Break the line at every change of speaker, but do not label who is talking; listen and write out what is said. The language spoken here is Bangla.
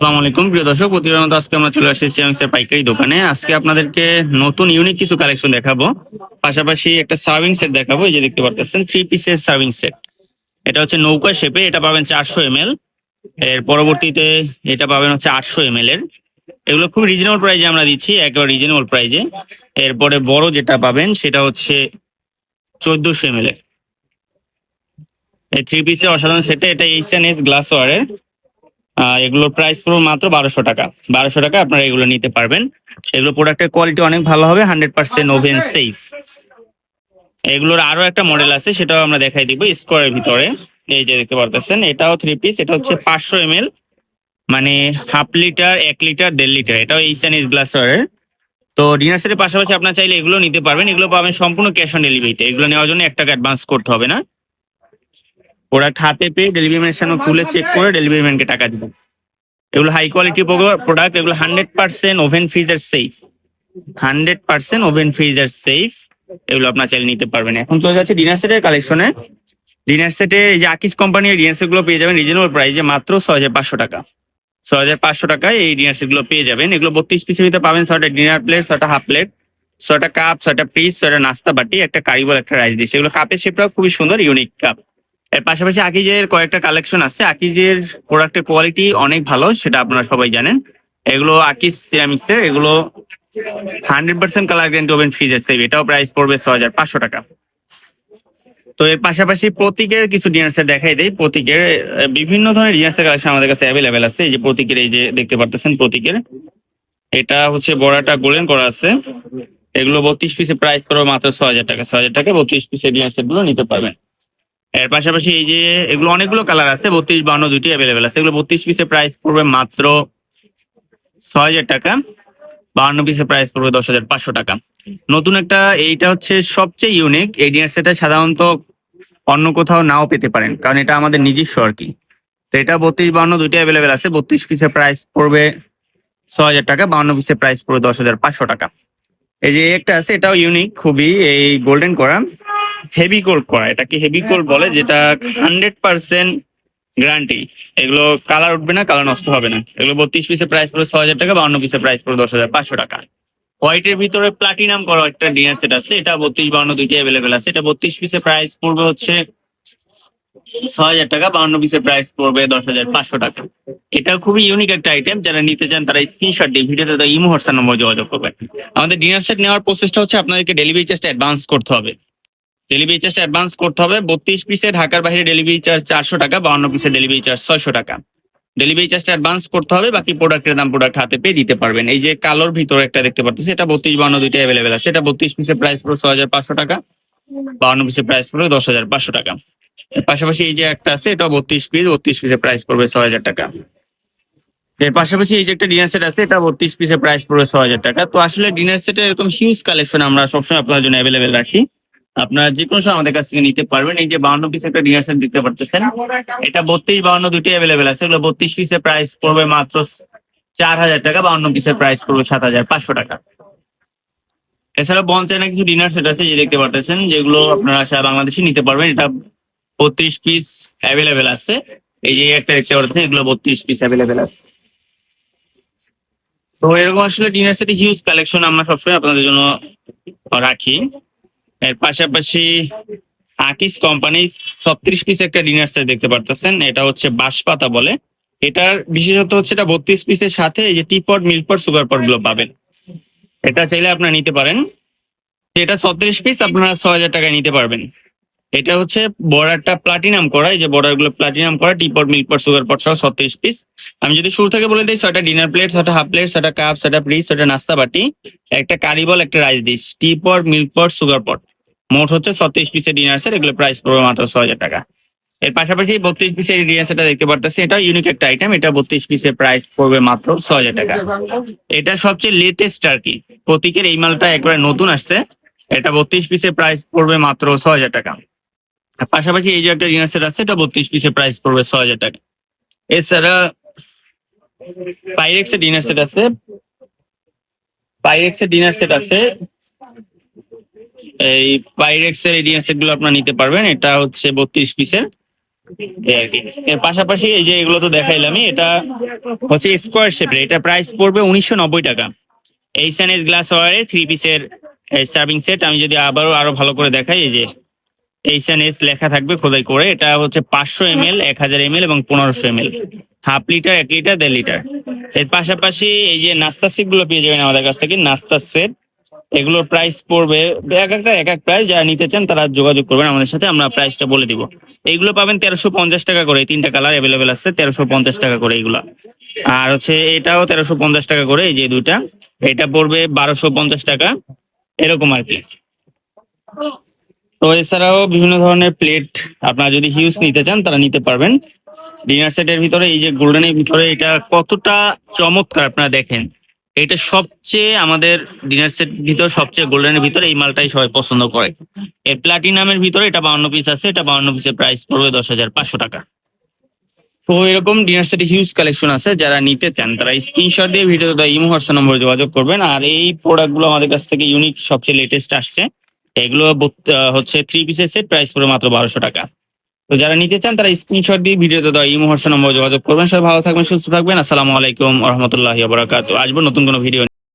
আসসালামু আলাইকুম। প্রিয় দর্শক প্রতিবার মতো আজকে আমরা চলে আসছি সিয়াংসের পাইকারি দোকানে। আজকে আপনাদেরকে নতুন ইউনিক কিছু কালেকশন দেখাবো। পাশাপাশি একটা সার্ভিং সেট দেখাবো এই যে দেখতে পাচ্ছেন থ্রি পিসের সার্ভিং সেট এটা হচ্ছে নৌকা শেপে এটা পাবেন চারশো এম এর পরবর্তীতে এটা পাবেন হচ্ছে আটশো এম এর। এগুলো খুব রিজনেবল প্রাইজে আমরা দিচ্ছি একেবারে রিজনেবল প্রাইজে এরপরে বড় যেটা পাবেন সেটা হচ্ছে চোদ্দশো এম এর। এই থ্রি পিসের অসাধারণ সেটে এটা এইচ এন এস গ্লাস ওয়ারের আহ, এগুলোর প্রাইস পুরো মাত্র বারোশো টাকা। বারোশো টাকা আপনারা এগুলো নিতে পারবেন। এগুলো প্রোডাক্টের কোয়ালিটি অনেক ভালো হবে হান্ড্রেড পার্সেন্ট ওভেন সেফ এগুলোর আরও একটা মডেল আছে সেটাও আমরা দেখাই দিব স্কোয়ারের ভিতরে। এই যে দেখতে পারতেছেন এটাও থ্রি পিস এটা হচ্ছে পাঁচশো এম মানে হাফ লিটার এক লিটার দেড় লিটার এটাও এইচানিজ গ্লাসওয়ারের তো ডিনার সেটের পাশাপাশি আপনার চাইলে এগুলো নিতে পারবেন। এগুলো পাবেন সম্পূর্ণ ক্যাশ অন ডেলিভারিতে এগুলো নেওয়ার জন্য এক টাকা অ্যাডভান্স করতে হবে না। প্রোডাক্ট হাতে পেয়ে ডেলিভারি ম্যানের সামনে খুলে চেক করে ডেলিভারি ম্যানকে টাকা দিবেন এগুলো হাই কোয়ালিটি প্রোডাক্ট এগুলো hundred percent oven freezer safe hundred percent oven freezer safe এগুলো আপনার চাইলে নিতে পারবেন। এখন চলে যাচ্ছে ডিনার সেটের কালেকশনে ডিনার সেটে এই যে আকিস কোম্পানির ডিনার সেটগুলো পেয়ে যাবেন রিজনেবল প্রাইসে মাত্র ছয় হাজার পাঁচশো টাকা। ছয় হাজার পাঁচশো টাকায় এই ডিনার সেটগুলো পেয়ে যাবেন। এগুলো বত্রিশ পিসের ভিতরে পাবেন ছয়টা ডিনার প্লেট ছয়টা হাফ প্লেট ছয়টা কাপ ছয়টা পিস ছয়টা নাস্তা বাটি একটা কারিবল একটা রাইস ডিশ এগুলো কাপের শেপটাও খুবই সুন্দর ইউনিক কাপ এর পাশাপাশি আকিজের কয়েকটা কালেকশন আছে। আকিজের প্রোডাক্টের কোয়ালিটি অনেক ভালো, সেটা আপনারা সবাই জানেন। এগুলো আকিজ সিরামিক্স এর, এগুলো hundred percent colour guarantee oven ফ্রিজের সেভ এটাও প্রাইস পড়বে ছ হাজার পাঁচশো টাকা। তো এর পাশাপাশি প্রতীকের কিছু ডিনার সেট দেখাই দেয় প্রতীকের বিভিন্ন ধরনের ডিনার সেট কালেকশন আমাদের কাছে অ্যাভেলেবেল আছে। এই যে প্রতীকের, এই যে দেখতে পারতেছেন প্রতীকের। এটা হচ্ছে বড়াটা গোল্ডেন করা আছে। এগুলো বত্রিশ পিসের প্রাইস পড়বে মাত্র ছ হাজার টাকা। ছ হাজার টাকা বত্রিশ পিসের ডিনার সেটগুলো নিতে পারবেন। এর পাশাপাশি এই যে এগুলো অনেকগুলো কালার আছে, বত্রিশ বান্ন দুটি অ্যাভেলেবেল আছে। এগুলো বত্রিশ পিসের প্রাইস পড়বে মাত্র ছ হাজার টাকা বান্ন পিসের প্রাইস পড়বে দশ হাজার পাঁচশো টাকা। নতুন একটা, এইটা হচ্ছে সবচেয়ে ইউনিক এই ডিনার সাধারণত অন্য কোথাও নাও পেতে পারেন, কারণ এটা আমাদের নিজস্ব আর কি। তো এটা বত্রিশ বান্ন দুটি অ্যাভেলেবেল আছে। বত্রিশ পিসের প্রাইস পড়বে ছ হাজার টাকা বান্ন পিসের প্রাইস পড়বে দশ হাজার পাঁচশো টাকা। এই যে একটা আছে, এটাও ইউনিক খুবই। এই গোল্ডেন করা। হেভি কোল্ড করা। এটাকে হেভি কোল্ড বলে? যেটা হান্ড্রেড পার্সেন্ট গ্যারান্টি এগুলো কালার উঠবে না কালার নষ্ট হবে না। এগুলো বত্রিশ পিসের প্রাইস পড়বে ছ হাজার টাকা বান্ন পিসের প্রাইস পড়বে দশ হাজার পাঁচশো টাকা। হোয়াইটের ভিতরে প্লাটিনাম করা একটা ডিনার সেট আছে। এটা বত্রিশ বান্ন দুইটি অ্যাভেলেবেল আছে। এটা বত্রিশ পিসের প্রাইস পড়বে হচ্ছে ছ হাজার টাকা বান্ন পিসের প্রাইস পড়বে দশ হাজার পাঁচশো টাকা। এটা খুবই ইউনিক একটা আইটেম যারা নিতে চান, তারা স্ক্রিনশট দিয়ে ভিডিওতে তারা ইমো, হোয়াটসঅ্যাপ নম্বর যোগাযোগ করবেন। আমাদের ডিনার সেট নেওয়ার প্রসেসটা হচ্ছে আপনাদেরকে ডেলিভারি চার্জটা অ্যাডভান্স করতে হবে। ডেলিভারি চার্জটা অ্যাডভান্স করতে হবে। বত্রিশ পিসে ঢাকার বাইরে ডেলিভারি চার্জ চারশো টাকা, বাউন্ন পিসে ডেলিভারি চার্জ ছয়শো টাকা। ডেলিভারি চার্জটা অ্যাডভান্স করতে হবে, বাকি প্রোডাক্টের দাম প্রোডাক্ট হাতে পেয়ে দিতে পারবেন। এই যে কালোর ভিতরে একটা দেখতে পাচ্ছি এটা বত্রিশ, বাউন্ন দুইটা অ্যাভেলেবেল আছে। এটা বত্রিশ পিসের প্রাইস পড়বে ছয় হাজার পাঁচশো টাকা, বাউন্ন পিসের প্রাইস পড়বে দশ হাজার পাঁচশো টাকা। পাশাপাশি এই যে একটা আছে এটা বত্রিশ পিস বত্রিশ পিসের প্রাইস পড়বে ছয় হাজার টাকা। এর পাশাপাশি এই যে একটা ডিনার সেট আছে, এটা বত্রিশ পিসের প্রাইস পড়বে ছয় হাজার টাকা। তো আসলে ডিনার সেটের এরকম হিউজ কালেকশন আমরা সবসময় আপনার জন্য অ্যাভেলেবেল রাখি। আপনারা যে কোনো সময় আমাদের কাছ থেকে নিতে পারবেন। এই যে বাউন্ন পিস একটা ডিনার সেট দেখতে পারতেছেন, এটা বত্রিশ বাউন্ন দুটি অ্যাভেলেবেল আছে। এগুলো বত্রিশ পিসের প্রাইস পড়বে মাত্র চার হাজার টাকা, বাউন্ন পিসের প্রাইস পড়বে সাত হাজার পাঁচশো টাকা। এছাড়া বঞ্চায়না কিছু ডিনার সেট আছে যে দেখতে পারতেছেন, যেগুলো আপনারা সারা বাংলাদেশে নিতে পারবেন। এটা বত্রিশ পিস অ্যাভেলেবেল আছে। এই যে একটা দেখতে পাচ্ছেন এগুলো বত্রিশ পিস অ্যাভেলেবেল আছে। তো এরকম আসলে ডিনার সেটে হিউজ কালেকশন আমরা সবসময় আপনাদের জন্য রাখি। এর পাশাপাশি আকিস কোম্পানি ছত্রিশ পিস একটা ডিনার সেট দেখতে পারতেছেন, এটা হচ্ছে বাঁশপাতা বলে। এটার বিশেষত হচ্ছে এটা বত্রিশ পিসের সাথে এই যে টিপট মিল্কপট সুগার পটগুলো পাবেন। এটা চাইলে আপনারা নিতে পারেন। এটা ছত্রিশ পিস আপনারা ছ হাজার টাকায় নিতে পারবেন। এটা হচ্ছে বর্ডারটা প্লাটিনাম করা, এই যে বর্ডারগুলো প্লাটিনাম করা টিপট মিল্কপট সুগার পট সহ ছত্রিশ পিস আমি যদি শুরু থেকে বলে দিই, ছয়টা ডিনার প্লেট ছয়টা হাফ প্লেট ছয়টা কাপ ছয়টা ফ্রিজ ছয়টা নাস্তা বাটি একটা কারিবল একটা rice dish tea pot milk pot sugar pot মোট হচ্ছে ছত্রিশ পিসের ডিনার সেট এগুলো প্রাইস পড়বে মাত্র ছ হাজার টাকা। এর পাশাপাশি বত্রিশ পিসের ডিনার সেটটা দেখতে পারতেছি, এটা ইউনিক একটা আইটেম এটা বত্রিশ পিসের প্রাইস পড়বে মাত্র ছ হাজার টাকা। এটা সবচেয়ে লেটেস্ট আর কি। প্রতীকের এই মালটা একবারে নতুন আসছে, এটা বত্রিশ পিসের প্রাইস পড়বে মাত্র ছ হাজার টাকা। পাশাপাশি এই যে একটা ডিনার সেট আছে, এটা বত্রিশ পিসের প্রাইস পড়বে ছ হাজার টাকা। এছাড়া পাইরেক্স এর ডিনার সেট আছে। পাইরেক্স এর ডিনার সেট আছে এই পাইরেক্স এর ডিনার সেটগুলো আপনারা নিতে পারবেন। এটা হচ্ছে বত্রিশ পিসের। এর পাশাপাশি এই যে এগুলো তো দেখাইলামই, এটা হচ্ছে স্কোয়ার শেপের এটা প্রাইস পড়বে উনিশশো নব্বই টাকা। এইচ এন এস গ্লাস ওয়ারে থ্রি পিসের সার্ভিং সেট আমি যদি আবারও আরও ভালো করে দেখাই, এই যে এইচ এন লেখা থাকবে খোদাই করে। এটা হচ্ছে পাঁচশো এম এল এক হাজার এম এবং পনেরোশো এম হাফ লিটার, এক লিটার, দেড় লিটার। এর পাশাপাশি এই যে নাস্তা সেটগুলো পেয়ে যাবেন আমাদের কাছ থেকে, নাস্তা সেট এগুলোর প্রাইস পড়বে, এক একটা, এক এক প্রাইস যারা নিতে চান তারা যোগাযোগ করবেন, আমাদের সাথে আমরা প্রাইসটা বলে দিব। এইগুলো পাবেন তেরোশো পঞ্চাশ টাকা করে তিনটা কালার অ্যাভেলেবেল আছে, তেরোশো পঞ্চাশ টাকা করে এইগুলা আর হচ্ছে এটাও তেরোশো পঞ্চাশ টাকা করে, এই যে দুইটা, এটা পড়বে বারোশো পঞ্চাশ টাকা, এরকম আর কি। তো এছাড়াও বিভিন্ন ধরনের প্লেট আপনারা যদি হিউজ নিতে চান, তারা নিতে পারবেন। ডিনার সেটের ভিতরে এই যে গোল্ডেনের ভিতরে এটা কতটা চমৎকার আপনারা দেখেন। এটা সবচেয়ে আমাদের ডিনার সেট ভিতর সবচেয়ে গোল্ডেনের ভিতরে এই মালটাই সবাই পছন্দ করে। এর প্লাটিনামের ভিতরে এটা বাউন্ন পিস আছে, এটা বাউন্ন পিসের প্রাইস পড়বে দশ হাজার পাঁচশো টাকা। তো এরকম ডিনার সেটে হিউজ কালেকশন আছে, যারা নিতে চান তারা স্ক্রিনশট দিয়ে ভিডিও দেওয়া ইমো হোয়াটসঅ্যাপ নম্বরে যোগাযোগ করবেন। আর এই প্রোডাক্টগুলো আমাদের কাছ থেকে ইউনিক সবচেয়ে লেটেস্ট আসছে। এগুলো হচ্ছে থ্রি পিসের সেট প্রাইস পড়বে মাত্র বারোশো টাকা। তো যারা নিতে চান, তারা স্ক্রিনশট দিয়ে ভিডিওতে দেওয়া ইমো হোয়াটসঅ্যাপ নম্বরে যোগাযোগ করবেন। সবাই ভালো থাকবেন, সুস্থ থাকবেন। আসসালামু আলাইকুম রহমতুল্লাহ আবরাকাত আসব নতুন কোনো ভিডিও